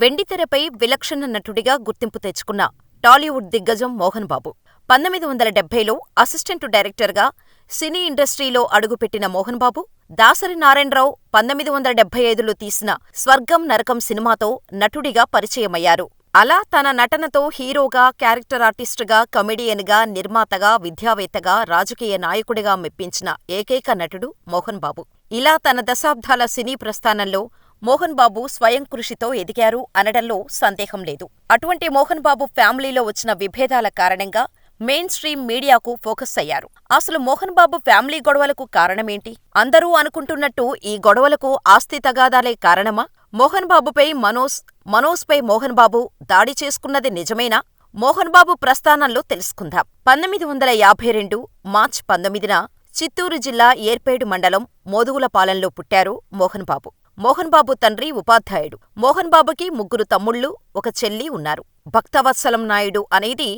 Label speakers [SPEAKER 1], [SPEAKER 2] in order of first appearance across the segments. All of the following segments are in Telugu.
[SPEAKER 1] వెండితెరపై విలక్షణ నటుడిగా గుర్తింపు తెచ్చుకున్న టాలీవుడ్ దిగ్గజం మోహన్ బాబు. పంతొమ్మిది వందల డెబ్బైలో అసిస్టెంట్ డైరెక్టర్గా సినీ ఇండస్ట్రీలో అడుగుపెట్టిన మోహన్ బాబు, దాసరి నారాయణరావు పంతొమ్మిది వందల డెబ్బై ఐదులో తీసిన స్వర్గం నరకం సినిమాతో నటుడిగా పరిచయమయ్యారు. అలా తన నటనతో హీరోగా, క్యారెక్టర్ ఆర్టిస్టుగా, కమెడియన్గా, నిర్మాతగా, విద్యావేత్తగా, రాజకీయ నాయకుడిగా మెప్పించిన ఏకైక నటుడు మోహన్ బాబు. ఇలా తన దశాబ్దాల సినీ ప్రస్థానంలో మోహన్ బాబు స్వయం కృషితో ఎదిగారు అనడంలో సందేహం లేదు. అటువంటి మోహన్ బాబు ఫ్యామిలీలో వచ్చిన విభేదాల కారణంగా మెయిన్ స్ట్రీమ్ మీడియాకు ఫోకస్ అయ్యారు. అసలు మోహన్ బాబు ఫ్యామిలీ గొడవలకు కారణమేంటి? అందరూ అనుకుంటున్నట్టు ఈ గొడవలకు ఆస్తి తగాదాలే కారణమా? మోహన్ బాబుపై మనోజ్, మనోజ్పై మోహన్ బాబు దాడి చేసుకున్నది నిజమేనా? మోహన్ బాబు ప్రస్థానంలో తెలుసుకుందాం. పంతొమ్మిది వందల యాభై రెండు మార్చ్ పంతొమ్మిదిన చిత్తూరు జిల్లా ఏర్పేడు మండలం మోదుగులపాలెంలో పుట్టారు మోహన్ బాబు. మోహన్ బాబు తండ్రి ఉపాధ్యాయుడు. మోహన్ బాబుకి ముగ్గురు తమ్ముళ్ళు, ఒక చెల్లి ఉన్నారు. భక్తవత్సలం నాయుడు అనేది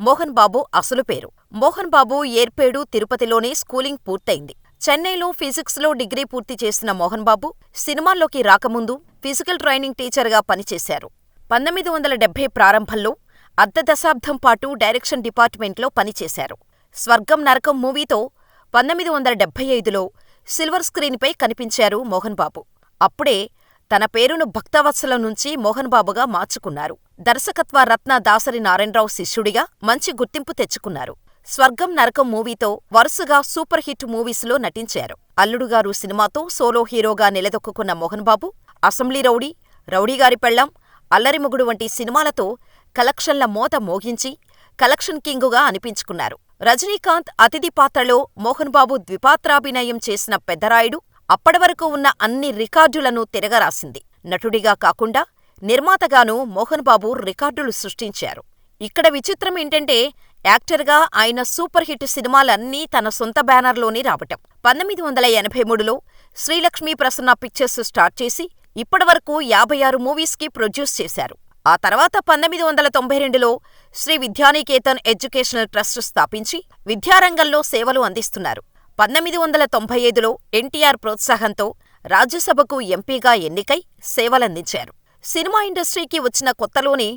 [SPEAKER 1] మోహన్ బాబు అసలు పేరు. మోహన్ బాబు ఏర్పేడు, తిరుపతిలోనే స్కూలింగ్ పూర్తయింది. చెన్నైలో ఫిజిక్స్లో డిగ్రీ పూర్తి చేసిన మోహన్ బాబు సినిమాల్లోకి రాకముందు ఫిజికల్ ట్రైనింగ్ టీచర్గా పనిచేశారు. పంతొమ్మిది వందల డెబ్బై ప్రారంభంలో అర్ధ దశాబ్దం పాటు డైరెక్షన్ డిపార్ట్మెంట్లో పనిచేశారు. స్వర్గం నరకం మూవీతో పంతొమ్మిది వందల డెబ్బై ఐదులో సిల్వర్ స్క్రీన్పై కనిపించారు మోహన్ బాబు. అప్పుడే తన పేరును భక్తవత్సలం నుంచి మోహన్ బాబుగా మార్చుకున్నారు. దర్శకత్వ రత్న దాసరి నారాయణరావు శిష్యుడిగా మంచి గుర్తింపు తెచ్చుకున్నారు. స్వర్గం నరకం మూవీతో వరుసగా సూపర్ హిట్ మూవీస్లో నటించారు. అల్లుడుగారు సినిమాతో సోలో హీరోగా నిలదొక్కుకున్న మోహన్ బాబు అసెంబ్లీ రౌడీ, రౌడీగారి పెళ్ళాం, అల్లరిమొగుడు వంటి సినిమాలతో కలెక్షన్ల మోత మోగించి కలెక్షన్ కింగుగా అనిపించుకున్నారు. రజనీకాంత్ అతిథి పాత్రలో మోహన్ బాబు ద్విపాత్రాభినయం చేసిన పెద్దరాయుడు అప్పటివరకు ఉన్న అన్ని రికార్డులను తిరగరాసింది. నటుడిగా కాకుండా నిర్మాతగానూ మోహన్ బాబు రికార్డులు సృష్టించారు. ఇక్కడ విచిత్రం ఏంటంటే యాక్టర్గా ఆయన సూపర్ హిట్ సినిమాలన్నీ తన సొంత బ్యానర్లోనే రావటం. పంతొమ్మిది వందల ఎనభై మూడులో శ్రీలక్ష్మీ ప్రసన్న పిక్చర్స్ స్టార్ట్ చేసి ఇప్పటివరకు యాభై ఆరు మూవీస్కి ప్రొడ్యూస్ చేశారు. ఆ తర్వాత పంతొమ్మిది వందల తొంభై రెండులో శ్రీ విద్యానికేతన్ ఎడ్యుకేషనల్ ట్రస్ట్ స్థాపించి విద్యారంగంలో సేవలు అందిస్తున్నారు. పంతొమ్మిది వందల తొంభై ఐదులో ఎన్టీఆర్ ప్రోత్సాహంతో రాజ్యసభకు ఎంపీగా ఎన్నికై సేవలందించారు. సినిమా ఇండస్ట్రీకి వచ్చిన కొత్తలోనే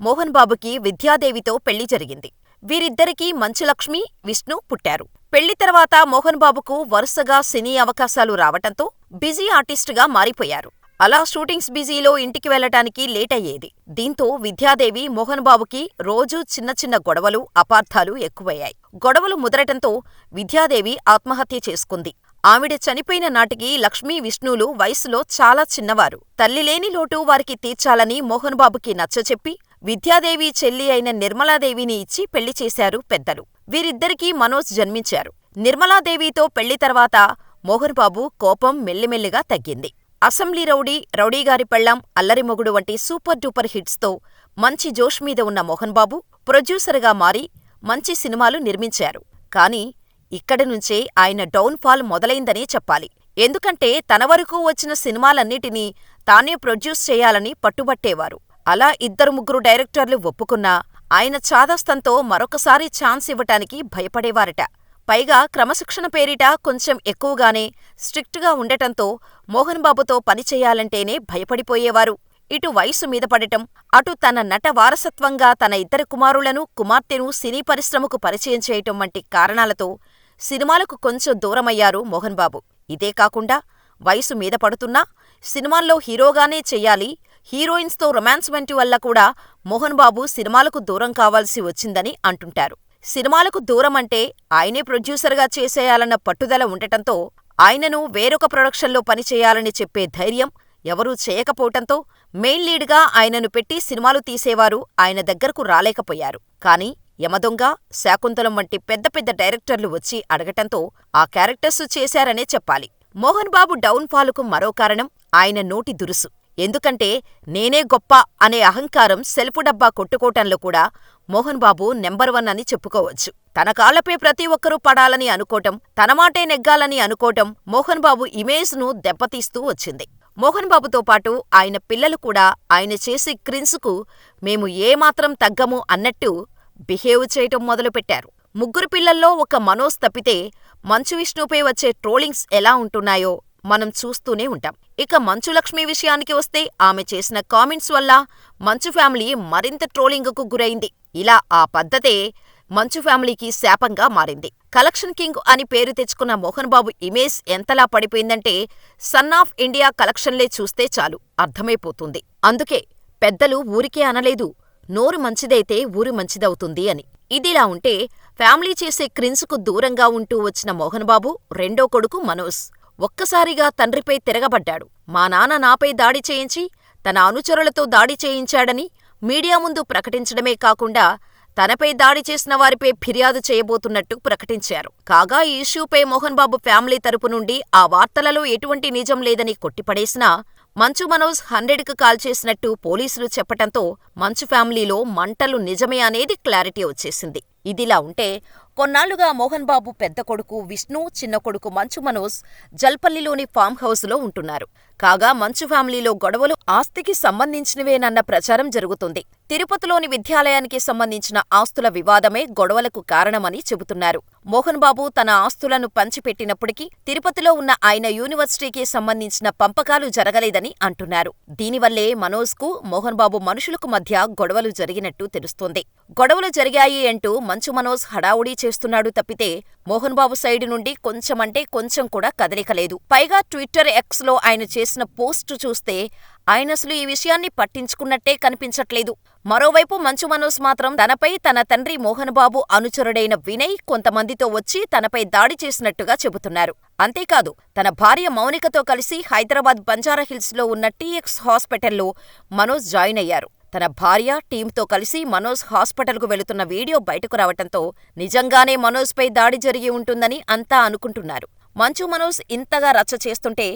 [SPEAKER 1] మోహన్ బాబుకి విద్యాదేవితో పెళ్ళి జరిగింది. వీరిద్దరికీ మంచులక్ష్మి, విష్ణు పుట్టారు. పెళ్ళి తర్వాత మోహన్ బాబుకు వరుసగా సినీ అవకాశాలు రావటంతో బిజీ ఆర్టిస్టుగా మారిపోయారు. అలా షూటింగ్స్ బిజీలో ఇంటికి వెళ్ళటానికి లేటయ్యేది. దీంతో విద్యాదేవి మోహన్ బాబుకి రోజూ చిన్న చిన్న గొడవలు, అపార్థాలు ఎక్కువయ్యాయి. గొడవలు ముదరటంతో విద్యాదేవి ఆత్మహత్య చేసుకుంది. ఆవిడ చనిపోయిన నాటికి లక్ష్మీ, విష్ణులు వయసులో చాలా చిన్నవారు. తల్లిలేని లోటు వారికి తీర్చాలని మోహన్ బాబుకి నచ్చచెప్పి విద్యాదేవి చెల్లి అయిన నిర్మలాదేవిని ఇచ్చి పెళ్ళి చేశారు పెద్దలు. వీరిద్దరికీ మనోజ్ జన్మించారు. నిర్మలాదేవితో పెళ్ళి తర్వాత మోహన్ బాబు కోపం మెల్లిమెల్లిగా తగ్గింది. అసెంబ్లీ రౌడీ, రౌడీగారి పెళ్ళాం, అల్లరిమొగుడు వంటి సూపర్ డూపర్ హిట్స్తో మంచి జోష్ మీద ఉన్న మోహన్ బాబు ప్రొడ్యూసర్గా మారి మంచి సినిమాలు నిర్మించారు. కానీ ఇక్కడి నుంచే ఆయన డౌన్ ఫాల్ మొదలైందనే చెప్పాలి. ఎందుకంటే తన వరకు వచ్చిన సినిమాలన్నిటినీ తానే ప్రొడ్యూస్ చేయాలని పట్టుబట్టేవారు. అలా ఇద్దరు ముగ్గురు డైరెక్టర్లు ఒప్పుకున్నా ఆయన చాదస్తంతో మరొకసారి ఛాన్స్ ఇవ్వటానికి భయపడేవారట. పైగా క్రమశిక్షణ పేరిట కొంచెం ఎక్కువగానే స్ట్రిక్టుగా ఉండటంతో మోహన్ బాబుతో పనిచెయ్యాలంటేనే భయపడిపోయేవారు. ఇటు వయసు మీద పడటం, అటు తన నట వారసత్వంగా తన ఇద్దరు కుమారులను, కుమార్తెను సినీ పరిశ్రమకు పరిచయం చేయటం వంటి కారణాలతో సినిమాలకు కొంచెం దూరమయ్యారు మోహన్ బాబు. ఇదే కాకుండా వయసు మీద పడుతున్నా సినిమాల్లో హీరోగానే చెయ్యాలి, హీరోయిన్స్తో రొమాన్స్ వంటి వల్ల కూడా మోహన్ బాబు సినిమాలకు దూరం కావాల్సి వచ్చిందని అంటుంటారు. సినిమాలకు దూరమంటే ఆయనే ప్రొడ్యూసర్గా చేసేయాలన్న పట్టుదల ఉండటంతో ఆయనను వేరొక ప్రొడక్షన్లో పనిచేయాలని చెప్పే ధైర్యం ఎవరూ చేయకపోవటంతో మెయిన్ లీడ్గా ఆయనను పెట్టి సినిమాలు తీసేవారు ఆయన దగ్గరకు రాలేకపోయారు. కానీ యమదొంగ, శాకుంతలం వంటి పెద్ద పెద్ద డైరెక్టర్లు వచ్చి అడగటంతో ఆ క్యారెక్టర్స్ చేశారనే చెప్పాలి. మోహన్ బాబు డౌన్ ఫాలుకు మరో కారణం ఆయన నోటి దురుసు. ఎందుకంటే నేనే గొప్ప అనే అహంకారం సెల్ఫ్ డబ్బా కొట్టుకోటంలో కూడా మోహన్ బాబు నెంబర్ వన్ అని చెప్పుకోవచ్చు. తన కాళ్ళపై ప్రతి ఒక్కరూ పడాలని అనుకోటం, తన మాటే నెగ్గాలని అనుకోటం మోహన్ బాబు ఇమేజ్ను దెబ్బతీస్తూ వచ్చింది. మోహన్ బాబుతో పాటు ఆయన పిల్లలు కూడా ఆయన చేసే క్రిన్స్కు మేము ఏమాత్రం తగ్గము అన్నట్టు బిహేవ్ చేయటం మొదలుపెట్టారు. ముగ్గురు పిల్లల్లో ఒక మనోజ్ తప్పితే మంచు విష్ణుపై వచ్చే ట్రోలింగ్స్ ఎలా ఉంటున్నాయో మనం చూస్తూనే ఉంటాం. ఇక మంచు లక్ష్మి విషయానికి వస్తే ఆమె చేసిన కామెంట్స్ వల్ల మంచు ఫ్యామిలీ మరింత ట్రోలింగ్కు గురైంది. ఇలా ఆ పద్ధతే మంచు ఫ్యామిలీకి శాపంగా మారింది. కలెక్షన్ కింగ్ అని పేరు తెచ్చుకున్న మోహన్ బాబు ఇమేజ్ ఎంతలా పడిపోయిందంటే సన్ ఆఫ్ ఇండియా కలెక్షన్లే చూస్తే చాలు అర్థమైపోతుంది. అందుకే పెద్దలు ఊరికే అనలేదు నోరు మంచిదైతే ఊరు మంచిదవుతుంది అని. ఇదిలా ఉంటే ఫ్యామిలీ చేసే క్రిన్స్కు దూరంగా ఉంటూ వచ్చిన మోహన్ బాబు రెండో కొడుకు మనోజ్. ఒక్కసారిగా తండ్రిపై తిరగబడ్డాడు. మా నాన్న నాపై దాడి చేయించి తన అనుచరులతో దాడి చేయించాడని మీడియా ముందు ప్రకటించడమే కాకుండా తనపై దాడి చేసిన వారిపై ఫిర్యాదు చేయబోతున్నట్టు ప్రకటించారు. కాగా ఈ ఇష్యూపై మోహన్ బాబు ఫ్యామిలీ తరపు నుండి ఆ వార్తలలో ఎటువంటి నిజం లేదని కొట్టిపడేసినా మంచు మనోజ్ హండ్రెడ్కు కాల్ చేసినట్టు పోలీసులు చెప్పటంతో మంచు ఫ్యామిలీలో మంటలు నిజమే అనేది క్లారిటీ వచ్చేసింది. ఇదిలా ఉంటే కొన్నాళ్ళుగా మోహన్ బాబు పెద్ద కొడుకు విష్ణు చిన్న కొడుకు మంచు మనోజ్ జల్పల్లిలోని ఫామ్ హౌస్లో ఉంటున్నారు. కాగా మంచు ఫ్యామిలీలో గొడవలు ఆస్తికి సంబంధించినవేనన్న ప్రచారం జరుగుతుంది. తిరుపతిలోని విద్యాలయానికి సంబంధించిన ఆస్తుల వివాదమే గొడవలకు కారణమని చెబుతున్నారు. మోహన్ బాబు తన ఆస్తులను పంచిపెట్టినప్పటికీ తిరుపతిలో ఉన్న ఆయన యూనివర్సిటీకి సంబంధించిన పంపకాలు జరగలేదని అంటున్నారు. దీనివల్లే మనోజ్కు మోహన్ బాబు మనుషులకు మధ్య గొడవలు జరిగినట్టు తెలుస్తోంది. గొడవలు జరిగాయి అంటూ మంచు మనోజ్ హడావుడి చేస్తున్నాడు తప్పితే మోహన్ బాబు సైడు నుండి కొంచెమంటే కొంచెం కూడా కదలికలేదు. పైగా ట్విట్టర్ ఎక్స్లో ఆయన చేసిన పోస్టు చూస్తే ఆయనసలు ఈ విషయాన్ని పట్టించుకున్నట్టే కనిపించట్లేదు. మరోవైపు మంచు మనోజ్ మాత్రం తనపై తన తండ్రి మోహన్ బాబు అనుచరుడైన వినయ్ కొంతమందితో వచ్చి తనపై దాడి చేసినట్టుగా చెబుతున్నారు. అంతేకాదు తన భార్య మౌనికతో కలిసి హైదరాబాద్ బంజారాహిల్స్లో ఉన్న టీఎక్స్ హాస్పిటల్లో మనోజ్ జాయిన్ అయ్యారు. తన భార్య టీంతో కలిసి మనోజ్ హాస్పిటల్కు వెళుతున్న వీడియో బయటకు రావటంతో నిజంగానే మనోజ్పై దాడి జరిగి ఉంటుందని అంతా అనుకుంటున్నారు. మంచు మనోజ్ ఇంతగా రచ్చ చేస్తుంటే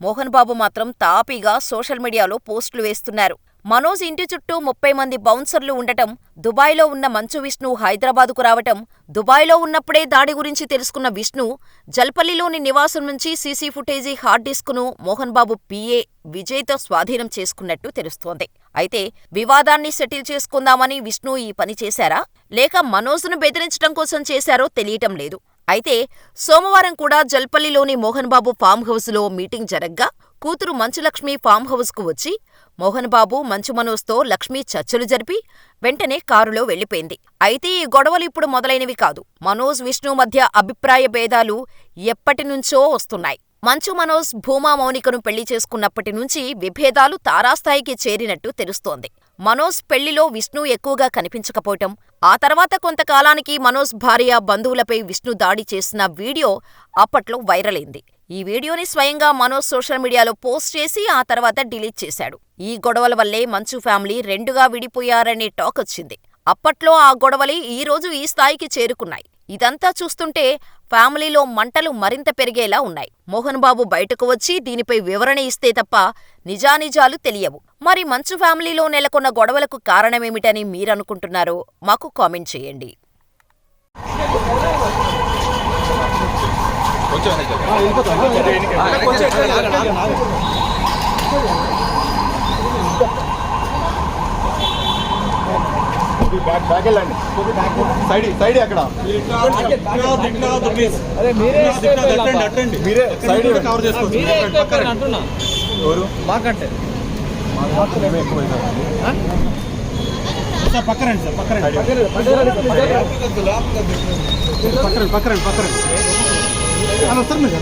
[SPEAKER 1] మోహన్ బాబు మాత్రం తాపీగా సోషల్ మీడియాలో పోస్టులు వేస్తున్నారు. మనోజ్ ఇంటి చుట్టూ ముప్పై మంది బౌన్సర్లు ఉండటం దుబాయ్లో ఉన్న మంచు విష్ణు హైదరాబాదుకు రావటం దుబాయ్లో ఉన్నప్పుడే దాడి గురించి తెలుసుకున్న విష్ణు జల్పల్లిలోని నివాసం నుంచి సీసీ ఫుటేజీ హార్డ్ డిస్క్ను మోహన్ బాబు పీఏ విజయ్తో స్వాధీనం చేసుకున్నట్టు తెలుస్తోంది. అయితే వివాదాన్ని సెటిల్ చేసుకుందామని విష్ణు ఈ పని చేశారా? లేక మనోజ్ను బెదిరించడం కోసం చేశారో తెలియటం లేదు. అయితే సోమవారం కూడా జల్పల్లిలోని మోహన్ బాబు ఫామ్ హౌస్లో మీటింగ్ జరగ్గా కూతురు మంచులక్ష్మి ఫామ్ హౌస్కు వచ్చి మోహన్ బాబు మంచు మనోజ్తో లక్ష్మి చర్చలు జరిపి వెంటనే కారులో వెళ్ళిపోయింది అయితే ఈ గొడవలు ఇప్పుడు మొదలైనవి కాదు. మనోజ్ విష్ణు మధ్య అభిప్రాయ భేదాలు ఎప్పటినుంచో వస్తున్నాయి. మంచు మనోజ్ భూమా మౌనికను పెళ్ళి చేసుకున్నప్పటి నుంచి విభేదాలు తారాస్థాయికి చేరినట్టు తెలుస్తోంది. మనోజ్ పెళ్ళిలో విష్ణు ఎక్కువగా కనిపించకపోవటం ఆ తర్వాత కొంతకాలానికి మనోజ్ భార్య బంధువులపై విష్ణు దాడి చేసిన వీడియో అప్పట్లో వైరల్ అయింది ఈ వీడియోని స్వయంగా మనోజ్ సోషల్ మీడియాలో పోస్ట్ చేసి ఆ తర్వాత డిలీట్ చేశాడు. ఈ గొడవల వల్లే మంచు ఫ్యామిలీ రెండుగా విడిపోయారనే టాక్ వచ్చింది. అప్పట్లో ఆ గొడవలే ఈ రోజు ఈ స్థాయికి చేరుకున్నాయి. ఇదంతా చూస్తుంటే ఫ్యామిలీలో మంటలు మరింత పెరిగేలా ఉన్నాయి. మోహన్ బాబు బయటకు వచ్చి దీనిపై వివరణ ఇస్తే తప్ప నిజానిజాలు తెలియవు. మరి మంచు ఫ్యామిలీలో నెలకొన్న గొడవలకు కారణమేమిటని మీరనుకుంటున్నారో మాకు కామెంట్ చేయండి.
[SPEAKER 2] కొంచెం బ్యాక్ వెళ్ళండి. సైడ్ సైడ్ అక్కడ.
[SPEAKER 3] అరే మీరే
[SPEAKER 2] సైడ్ కవర్ చేసుకోవచ్చు.
[SPEAKER 3] మాకంటే.
[SPEAKER 4] పక్కరండి సార్ పక్కరండి. పక్కరండి పక్కరండి పక్కరండి. వస్తారు మీరు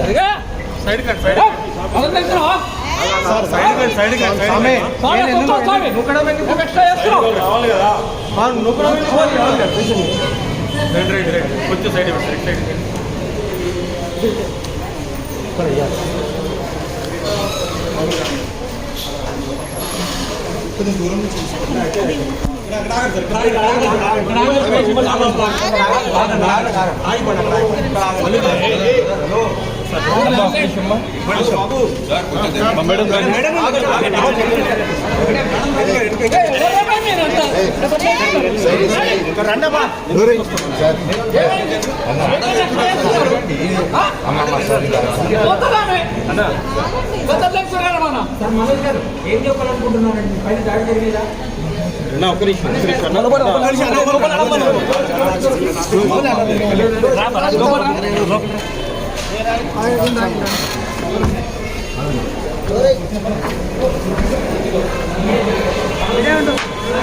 [SPEAKER 3] సరిగా
[SPEAKER 4] సైడ్ కండి సైడ్? సార్ సైడ్ కండి సైడ్ కండి
[SPEAKER 2] స్వామి.
[SPEAKER 3] స్వామి, కూర్చో, స్వామి. నువ్వు ఎక్స్ట్రా చేస్తున్నావు.
[SPEAKER 4] రావాలి కదా నువ్వు కూడా రావాలి కదా రండి రండి రండి కొంచెం సైడ్ ఇవ్వండి సైడ్ సైడ్
[SPEAKER 3] ఏయ్, ఎవరమ్మా మీరంతా? కొత్తదామే. కొత్త లెక్చర్ ఏమన్నా?
[SPEAKER 4] ఒక్క నిమిషం ఒక్క నిమిషం
[SPEAKER 5] 哎，兄弟。